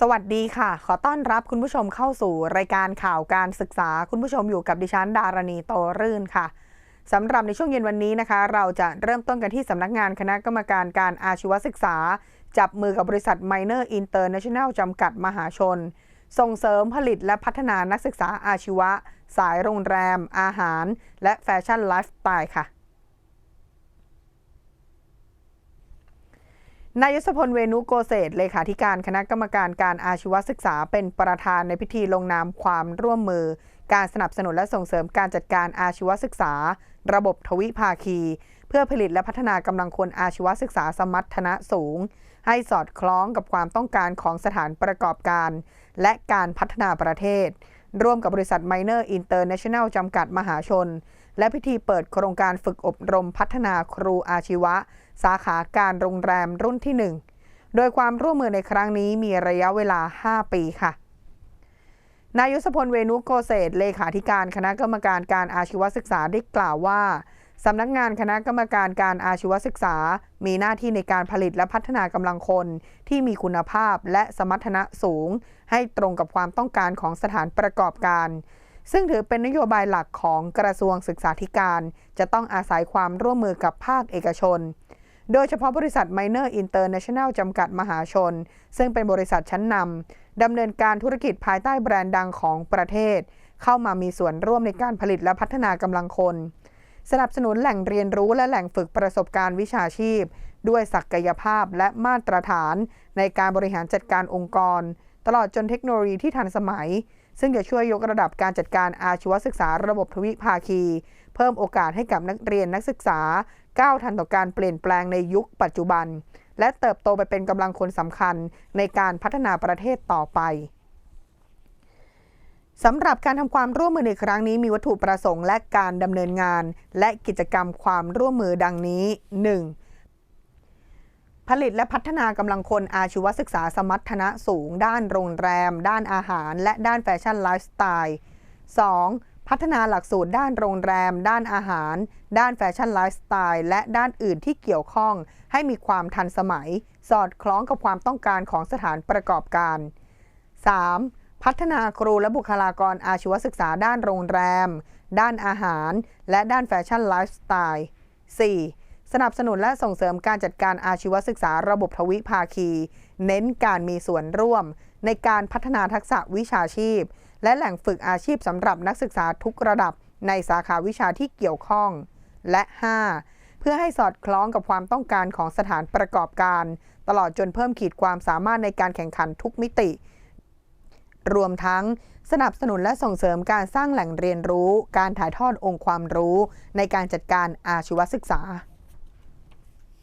สวัสดีค่ะ ขอต้อนรับคุณผู้ชมเข้าสู่รายการข่าวการศึกษา คุณผู้ชมอยู่กับดิฉันดารณีโตรื่นค่ะสำหรับในช่วงเย็นวันนี้นะคะ เราจะเริ่มต้นกันที่สำนักงานคณะกรรมการการอาชีวศึกษา จับมือกับบริษัท Minor International จำกัดมหาชน ส่งเสริมผลิตและพัฒนานักศึกษาอาชีวะ สายโรงแรม อาหาร และแฟชั่นไลฟ์สไตล์ค่ะ นายศพลเวนุโกเศษเลขาธิการคณะกรรมการการอาชีวศึกษาเป็นประธานในพิธีลงนามความร่วมมือ การสนับสนุนและส่งเสริมการจัดการอาชีวศึกษา ระบบทวิภาคี เพื่อผลิตและพัฒนากำลังคนอาชีวศึกษาสมรรถนะสูง ให้สอดคล้องกับความต้องการของสถานประกอบการ และการพัฒนาประเทศ ร่วมกับบริษัท Minor International จำกัดมหาชน และพิธีเปิดโครงการฝึกอบรมพัฒนาครูอาชีวะ สาขาการโรงแรมรุ่นที่ 1 โดยความร่วมมือในครั้งนี้มีระยะเวลา 5 ปีค่ะนายยศพลเวนุโกเศษเลขาธิการคณะกรรมการการอาชีวศึกษาได้กล่าวว่า สำนักงานคณะกรรมการการอาชีวศึกษา มีหน้าที่ในการผลิตและพัฒนากำลังคน ที่มีคุณภาพและสมรรถนะสูง ให้ตรงกับความต้องการของสถานประกอบการ ซึ่งถือเป็นนโยบายหลักของกระทรวงศึกษาธิการ จะต้องอาศัยความร่วมมือกับภาคเอกชน โดยเฉพาะบริษัท Minor International จำกัดมหาชน ซึ่งเป็นบริษัทชั้นนำดำเนินการธุรกิจภายใต้แบรนด์ดังของประเทศ เข้ามามีส่วนร่วมในการผลิตและพัฒนากำลังคน สนับสนุนแหล่งเรียนรู้และแหล่งฝึกประสบการณ์วิชาชีพ ด้วยศักยภาพและมาตรฐาน ในการบริหารจัดการองค์กร ตลอดจนเทคโนโลยีที่ทันสมัย ซึ่งจะช่วยยกระดับการจัดการอาชีวศึกษาระบบทวิภาคี เพิ่มโอกาสให้กับนักเรียนนักศึกษาก้าวทันต่อการเปลี่ยนแปลงในยุคปัจจุบัน และเติบโตไปเป็นกำลังคนสำคัญในการพัฒนาประเทศต่อไป สำหรับการทำความร่วมมือในครั้งนี้มีวัตถุประสงค์และการดำเนินงาน และกิจกรรมความร่วมมือดังนี้ 1. ผลิตและพัฒนากำลังคนอาชีวศึกษาสมรรถนะสูง ด้านโรงแรม ด้านอาหาร และด้านแฟชั่นไลฟ์สไตล์ 2. พัฒนาหลักสูตรด้านโรงแรม ด้านอาหาร ด้านแฟชั่นไลฟ์สไตล์และด้านอื่นที่เกี่ยวข้อง ให้มีความทันสมัย สอดคล้องกับความต้องการของสถานประกอบการ 3. พัฒนาครูและบุคลากรอาชีวศึกษาด้านโรงแรม ด้านอาหาร และด้านแฟชั่นไลฟ์สไตล์ 4. สนับสนุนและส่งเสริมการจัดการอาชีวศึกษาระบบทวิภาคี เน้นการมีส่วนร่วม ในการพัฒนาทักษะวิชาชีพ และแหล่งฝึกอาชีพสำหรับนักศึกษาทุกระดับในสาขาวิชาที่เกี่ยวข้อง และ 5. เพื่อให้สอดคล้องกับความต้องการของสถานประกอบการ ตลอดจนเพิ่มขีดความสามารถในการแข่งขันทุกมิติ รวมทั้งสนับสนุนและส่งเสริมการสร้างแหล่งเรียนรู้ การถ่ายทอดองค์ความรู้ ในการจัดการอาชีวศึกษา